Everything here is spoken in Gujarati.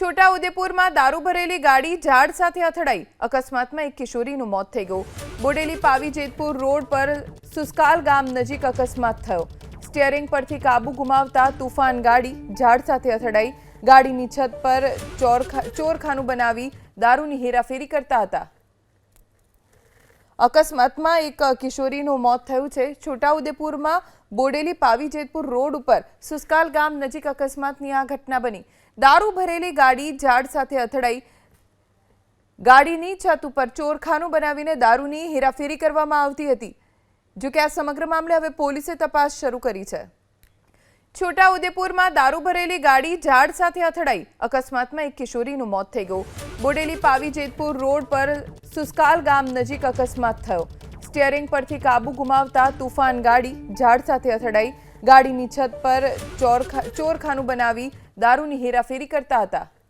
છોટાઉદેપુરમાં દારૂ ભરેલી ગાડી ઝાડ સાથે અથડાઈ. અકસ્માતમાં એક કિશોરીનું મોત થઈ ગયું. બોડેલી પાવી જેતપુર રોડ પર સુસ્કાલ ગામ નજીક અકસ્માત થયો. સ્ટિયરિંગ પરથી કાબુ ગુમાવતા તુફાન ગાડી ઝાડ સાથે અથડાઈ. ગાડીની છત પર ચોરખા ચોરખાનું બનાવી દારૂની હેરાફેરી કરતા હતા. અકસ્માતમાં એક કિશોરીનું મોત થયું છે. છોટાઉદેપુરમાં બોડેલી પાવી જેતપુર રોડ ઉપર સુસ્કાલ ગામ નજીક અકસ્માતની આ ઘટના બની. દારૂ ભરેલી ગાડી ઝાડ સાથે અથડાઈ. ગાડીની છત ઉપર ચોરખાનું બનાવીને દારૂની હેરાફેરી કરવામાં આવતી હતી. જો કે આ સમગ્ર મામલે હવે પોલીસે તપાસ શરૂ કરી છે. છોટાઉદેપુરમાં દારૂ ભરેલી ગાડી ઝાડ સાથે અથડાઈ. અકસ્માતમાં એક કિશોરીનું મોત થઈ ગયું. બોડેલી પાવી જેતપુર રોડ પર સુસ્કાલ ગામ નજીક અકસ્માત થયો. સ્ટિયરિંગ પરથી કાબુ ગુમાવતા તુફાન ગાડી ઝાડ સાથે અથડાઈ. ગાડીની છત પર ચોરખા ચોરખાનું બનાવી દારૂની હેરાફેરી કરતા હતા.